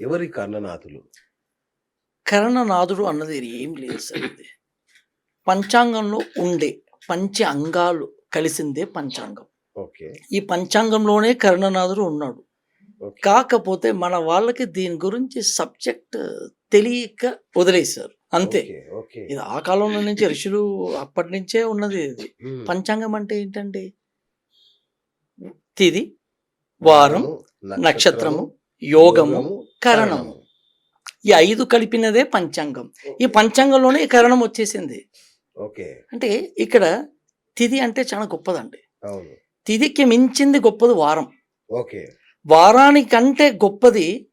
ఎవరి కర్ణనాథులు? కరణనాథుడు అన్నది ఏం లేదు సార్ ఇది. పంచాంగంలో ఉండే పంచ అంగాలు కలిసిందే పంచాంగం. ఓకే. ఈ పంచాంగంలోనే కరణనాథుడు ఉన్నాడు. కాకపోతే మన వాళ్ళకి దీని గురించి సబ్జెక్ట్ తెలియక వదిలేశారు. అంతే. ఇది ఆ కాలంలో నుంచి ఋషులు అప్పటి నుంచే ఉన్నది ఇది. పంచాంగం అంటే ఏంటండి? తిది వారం నక్షత్రము యోగము కరణము. ఈ ఐదు కలిపినదే పంచాంగం. ఈ పంచాంగంలోనే ఈ కరణం వచ్చేసింది. ఓకే. అంటే ఇక్కడ తిది అంటే చాలా గొప్పదండి. తిదికి మించింది గొప్పది వారం. ఓకే. వారానికంటే గొప్పది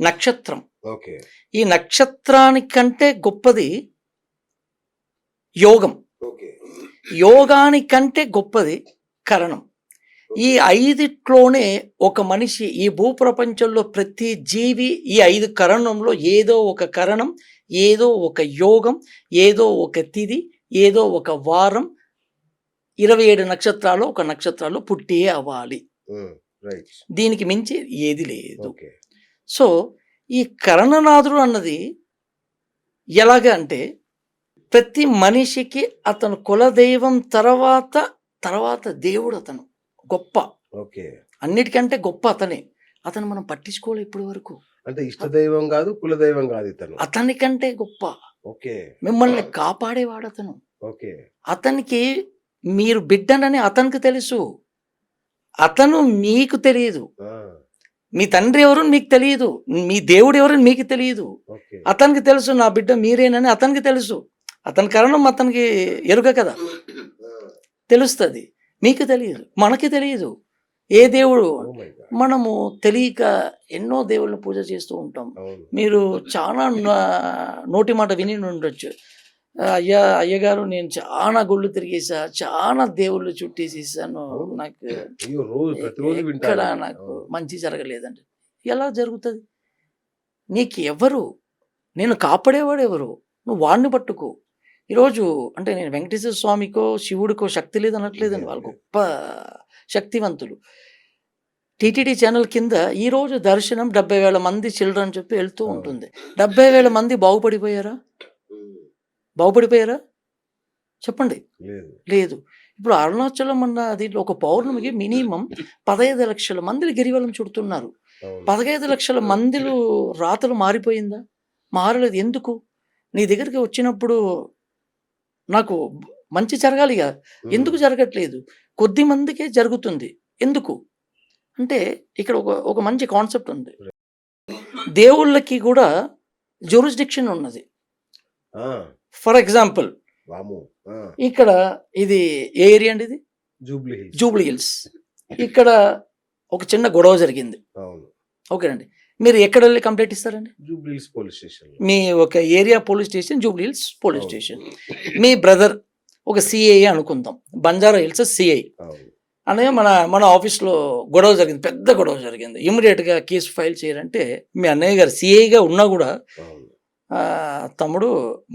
నక్షత్రం. ఓకే. ఈ నక్షత్రానికంటే గొప్పది యోగం. యోగానికంటే గొప్పది కరణం. ఈ ఐదిట్లోనే ఒక మనిషి ఈ భూప్రపంచంలో ప్రతి జీవి ఈ ఐదు కరణంలో ఏదో ఒక కరణం ఏదో ఒక యోగం ఏదో ఒక తిది ఏదో ఒక వారం ఇరవై ఏడు నక్షత్రాలు ఒక నక్షత్రాలు పుట్టే అవ్వాలి. దీనికి మించి ఏది లేదు. సో ఈ కరణనాథుడు అన్నది ఎలాగ అంటే ప్రతి మనిషికి అతను కులదైవం తర్వాత తర్వాత దేవుడు అతను. గొప్ప. ఓకే. అన్నిటికంటే గొప్ప అతనే. అతను మనం పట్టించుకోవాలి ఇప్పటి వరకు. అంటే ఇష్టదైవం కాదు కులదైవం కాదు ఇతను. అతనికంటే గొప్ప. ఓకే. మిమ్మల్ని కాపాడేవాడు అతను. ఓకే. అతనికి మీరు బిడ్డనని అతనికి తెలుసు. అతను మీకు తెలియదు. మీ తండ్రి ఎవరు మీకు తెలియదు. మీ దేవుడు ఎవరు మీకు తెలియదు. అతనికి తెలుసు నా బిడ్డ మీరేనని అతనికి తెలుసు. అతని కారణం అతనికి ఎరుక కదా. తెలుస్తుంది. మీకు తెలియదు. మనకి తెలియదు. ఏ దేవుడు? Oh. మనము తెలియక ఎన్నో దేవుళ్ళని పూజ చేస్తూ ఉంటాం. మీరు చాలా నోటి మాట విని ఉండొచ్చు. అయ్యా అయ్యగారు నేను చాలా గుళ్ళు తిరిగేసా చాలా దేవుళ్ళు చుట్టేసేసాను. నాకు వింటాను నాకు మంచి జరగలేదండి ఎలా జరుగుతుంది? నీకు ఎవరు నేను కాపాడేవాడు ఎవరు నువ్వు వాడిని పట్టుకో. ఈరోజు అంటే నేను వెంకటేశ్వర స్వామికో శివుడికో శక్తి లేదు అనట్లేదండి వాళ్ళు గొప్ప శక్తివంతులు. టీటీడీ ఛానల్ కింద ఈ రోజు దర్శనం డెబ్బై వేల మంది చిల్డ్రన్ చెప్పి వెళ్తూ ఉంటుంది. డెబ్బై వేల మంది బాగుపడిపోయారా? బాగుపడిపోయారా? చెప్పండి. లేదు. ఇప్పుడు అరుణాచలం అన్న దీంట్లో ఒక పౌర్ణమికి మినిమం పదహైదు లక్షల మందిని గిరివలం చుడుతున్నారు. పదహైదు లక్షల మందిలు రాతలు మారిపోయిందా? మారలేదు. ఎందుకు? నీ దగ్గరికి వచ్చినప్పుడు నాకు మంచి జరగాలిగా ఉమ్. ఎందుకు జరగట్లేదు? కొద్ది మందికే జరుగుతుంది. ఎందుకు? అంటే ఇక్కడ ఒక ఒక మంచి కాన్సెప్ట్ ఉంది. దేవుళ్ళకి కూడా జ్యూరిస్డిక్షన్ ఉన్నది. ఫర్ ఎగ్జాంపుల్ ఇక్కడ ఇది ఏ ఏరియా అండి ఇది? జూబ్లీ హిల్స్. ఇక్కడ ఒక చిన్న గొడవ జరిగింది. ఓకేనండి. మీరు ఎక్కడ వెళ్ళి కంప్లైంట్ ఇస్తారండి? జూబ్లీ హిల్స్ పోలీస్ స్టేషన్ మీ ఒక area police station Jubilee Hills police. Station. మీ బ్రదర్ ఒక సిఐ అనుకుందాం. బంజారా హిల్స్ సిఐ. అనే మన మన ఆఫీస్లో గొడవ జరిగింది పెద్ద గొడవ జరిగింది. ఇమ్మీడియట్గా కేసు ఫైల్ చేయాలంటే మీ అన్నయ్య గారు సిఐగా ఉన్నా కూడా తమ్ముడు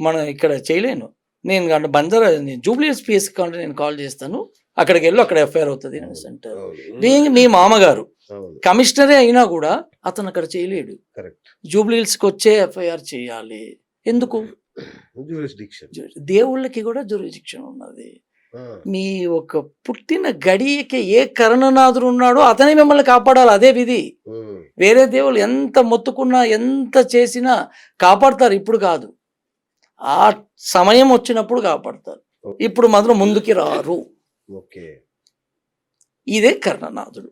మనం ఇక్కడ చేయలేను. నేను అంటే బంజారా నేను జూబ్లీ హిల్స్ పిఎస్ కావాలంటే నేను కాల్ చేస్తాను. అక్కడికి వెళ్ళి అక్కడ ఎఫ్ఐఆర్ అవుతుంది అనేసి అంటారు. మీ మామగారు కమిషనరే అయినా కూడా అతను అక్కడ చేయలేడు. కరెక్ట్. జూబ్లీ హిల్స్కి వచ్చే ఎఫ్ఐఆర్ చేయాలి. ఎందుకు? దేవుళ్ళకి కూడా జ్యూరిడిక్షన్ ఉన్నది. మీ ఒక పుట్టిన గడియకి ఏ కరుణనాథుడు ఉన్నాడో అతనే మిమ్మల్ని కాపాడాలి అదే విధి. వేరే దేవుళ్ళు ఎంత మొత్తుకున్నా ఎంత చేసినా కాపాడతారు ఇప్పుడు కాదు. ఆ సమయం వచ్చినప్పుడు కాపాడతారు. ఇప్పుడు మాత్రం ముందుకి రారు. ఇదే కర్ణనాథుడు.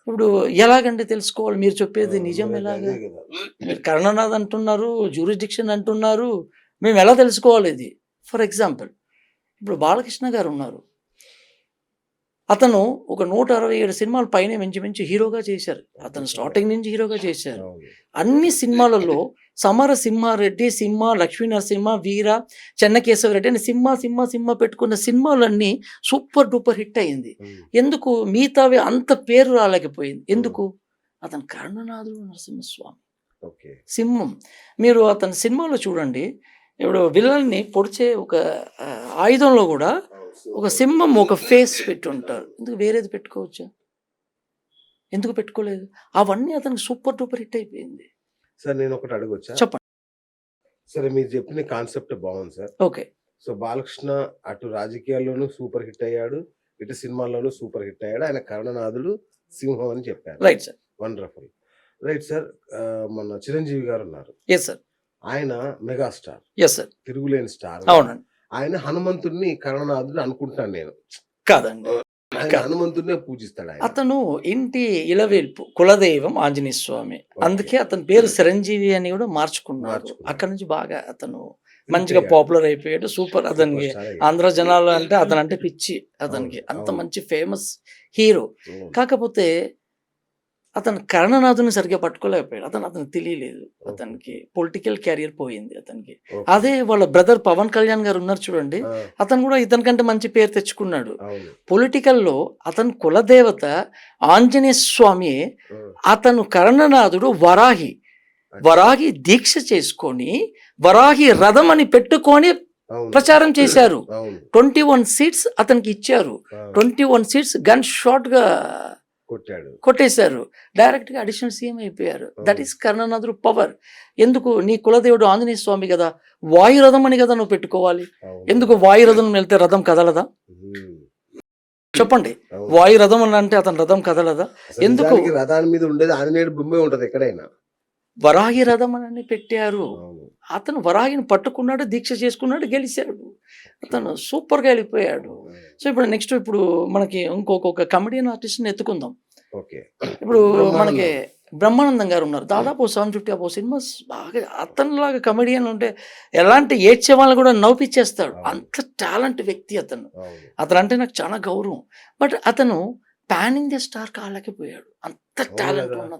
ఇప్పుడు ఎలాగంటే తెలుసుకోవాలి? మీరు చెప్పేది నిజం ఎలాగా. మీరు కర్ణనాథ్ అంటున్నారు జ్యూరిడిక్షన్ అంటున్నారు మేము ఎలా తెలుసుకోవాలి ఇది? ఫర్ ఎగ్జాంపుల్ ఇప్పుడు బాలకృష్ణ గారు ఉన్నారు. అతను ఒక నూట అరవై ఏడు సినిమాలు పైన మంచి మంచి హీరోగా చేశారు. అతను స్టార్టింగ్ నుంచి హీరోగా చేశారు. అన్ని సినిమాలలో సమర సింహారెడ్డి సింహ లక్ష్మీ నరసింహ వీర చెన్నకేశవరెడ్డి అని సింహ సింహ సింహ పెట్టుకున్న సినిమాలన్నీ సూపర్ డూపర్ హిట్ అయింది. ఎందుకు? మిగతావి అంత పేరు రాలేకపోయింది. ఎందుకు? అతను కర్ణనాథుడు నరసింహస్వామి. సింహం. మీరు అతని సినిమాలో చూడండి. ఇప్పుడు విలన్ని పొడిచే ఒక ఆయుధంలో కూడా ఒక సింహం ఒక ఫేస్ పెట్టి ఉంటారు ఎందుకు వేరేది పెట్టుకోవచ్చా? ఎందుకు పెట్టుకోలేదు? అవన్నీ అతనికి సూపర్ డూపర్ హిట్ అయిపోయింది. సార్ నేను ఒకటి అడగొచ్చా? చెప్పండి. సరే మీరు చెప్పిన కాన్సెప్ట్ బాగుంది సార్. ఓకే. సో బాలకృష్ణ అటు రాజకీయాల్లోనూ సూపర్ హిట్ అయ్యాడు ఇటు సినిమాల్లోనూ సూపర్ హిట్ అయ్యాడు. ఆయన కరుణనాథుడు సింహం అని చెప్పారు. Right sir wonderful right sir మన చిరంజీవి గారు ఉన్నారు. ఎస్ సార్ ఆయన మెగాస్టార్. ఎస్ సార్ తిరుగులేని స్టార్. అవునండి. ఆయన హనుమంతుడిని కరుణనాథుడు అనుకుంటాను నేను. కాదండి. హనుమంతుడినే పూజిస్తాడు ఆయన. అతను ఇంటి ఇలవేల్పు కులదైవం ఆంజనేయ స్వామి. అందుకే అతని పేరు చిరంజీవి అని కూడా మార్చుకున్నాడు. అక్కడ నుంచి బాగా అతను మంచిగా పాపులర్ అయిపోయాడు. సూపర్ అతనికి. ఆంధ్ర జనాలు అంటే అతను అంటే పిచ్చి అతనికి. అంత. మంచి ఫేమస్ హీరో. కాకపోతే అతను కరణనాథుని సరిగ్గా పట్టుకోలేకపోయాడు. అతను అతనికి తెలియలేదు. అతనికి పొలిటికల్ క్యారియర్ పోయింది అతనికి. అదే వాళ్ళ బ్రదర్ పవన్ కళ్యాణ్ గారు ఉన్నారు చూడండి. అతను కూడా ఇతనికంటే మంచి పేరు తెచ్చుకున్నాడు. పొలిటికల్లో అతని కులదేవత ఆంజనేయ స్వామి అతను కరణనాథుడు వరాహి. వరాహి దీక్ష చేసుకొని వరాహి రథం అని పెట్టుకొని ప్రచారం చేశారు. ట్వంటీ వన్ సీట్స్ అతనికి ఇచ్చారు. ట్వంటీ వన్ సీట్స్ గన్ షాట్గా కొట్టాడు. కొట్టేశారు. డైరెక్ట్గా అడిషనల్ సీఎం అయిపోయారు. దట్ ఈస్ కర్ణనాథుడు పవర్ ఎందుకు? నీ కులదేవుడు ఆంజనేయ స్వామి కదా. వాయురథం అని కదా నువ్వు పెట్టుకోవాలి. ఎందుకు వాయురథం వెళ్తే రథం కదలదా? చెప్పండి. వాయురథం అని అంటే అతని రథం కదలదా? ఎందుకు? రథాల మీద ఉండేది ఆంజనేయుడు బొమ్మే ఉంటది ఎక్కడైనా. వరాహి రథం అని పెట్టారు అతను వరాహిని పట్టుకున్నాడు దీక్ష చేసుకున్నాడు గెలిచాడు. అతను సూపర్గా వెళ్ళిపోయాడు. సో ఇప్పుడు నెక్స్ట్ ఇప్పుడు మనకి ఇంకొక కమెడియన్ ఆర్టిస్ట్ని ఎత్తుకుందాం. ఇప్పుడు. మనకి బ్రహ్మానందం గారు ఉన్నారు. దాదాపు సెవెన్ ఫిఫ్టీ అబో సినిమాస్ బాగా అతనిలాగా కమెడియన్ ఉంటే ఎలాంటి ఏడ్చే వాళ్ళని కూడా నవ్విచ్చేస్తాడు. అంత టాలెంట్ వ్యక్తి అతను. అతను అంటే నాకు చాలా గౌరవం. బట్ అతను పాన్ ఇండియా స్టార్ కాలేకపోయాడు అంత టాలెంట్ ఉన్న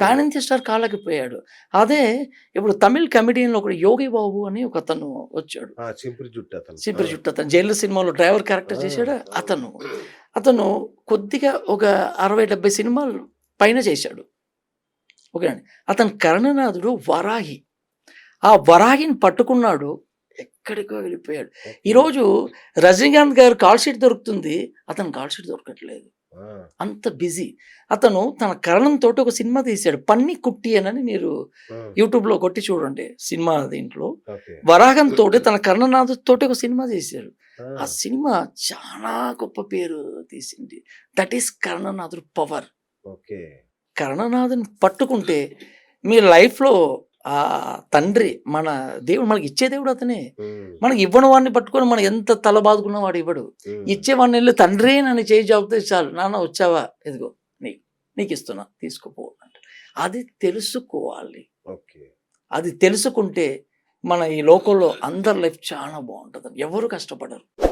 పాన్ ఇండియా స్టార్ కాలేకపోయాడు అదే ఇప్పుడు తమిళ్ కమెడియన్లో ఒకడు యోగి బాబు అని ఒక అతను వచ్చాడు చింపిరి జుట్టు అతను. అతను. జైలు సినిమాలో డ్రైవర్ క్యారెక్టర్ చేశాడు అతను. అతను కొద్దిగా ఒక అరవై డెబ్బై సినిమాలు పైన చేశాడు. ఓకే అండి. అతను కర్ణనాథుడు వరాహి. ఆ వరాహిని పట్టుకున్నాడు ఎక్కడికో వెళ్ళిపోయాడు. ఈరోజు రజనీకాంత్ గారు కాల్ షీట్ దొరుకుతుంది. అతను కాల్ షీట్ దొరకట్లేదు. అంత బిజీ. అతను తన కరణంతో ఒక సినిమా తీశాడు. పన్ని కుట్టి అని మీరు యూట్యూబ్లో కొట్టి చూడండి సినిమా దీంట్లో. వరాహంతో తన కర్ణనాథ్ తోటి ఒక సినిమా చేశారు ఆ, సినిమా చాలా గొప్ప పేరు తీసింది. That is కర్ణనాథుడు power. కర్ణనాథుని పట్టుకుంటే మీ లైఫ్లో ఆ తండ్రి మన దేవుడు మనకి ఇచ్చే దేవుడు అతనే. మనకి ఇవ్వని వాడిని పట్టుకొని మనం ఎంత తల బాదుకున్న వాడు ఇవ్వడు. ఇచ్చేవాడిని వెళ్ళి తండ్రి నన్ను చేయి జాబితే చాలు. నాన్న వచ్చావా? ఇదిగో నీకు నీకు ఇస్తున్నా తీసుకోపో అది తెలుసుకోవాలి. ఓకే. అది తెలుసుకుంటే మన ఈ లోకంలో అందరి లైఫ్ చాలా బాగుంటుంది. ఎవరు కష్టపడరు.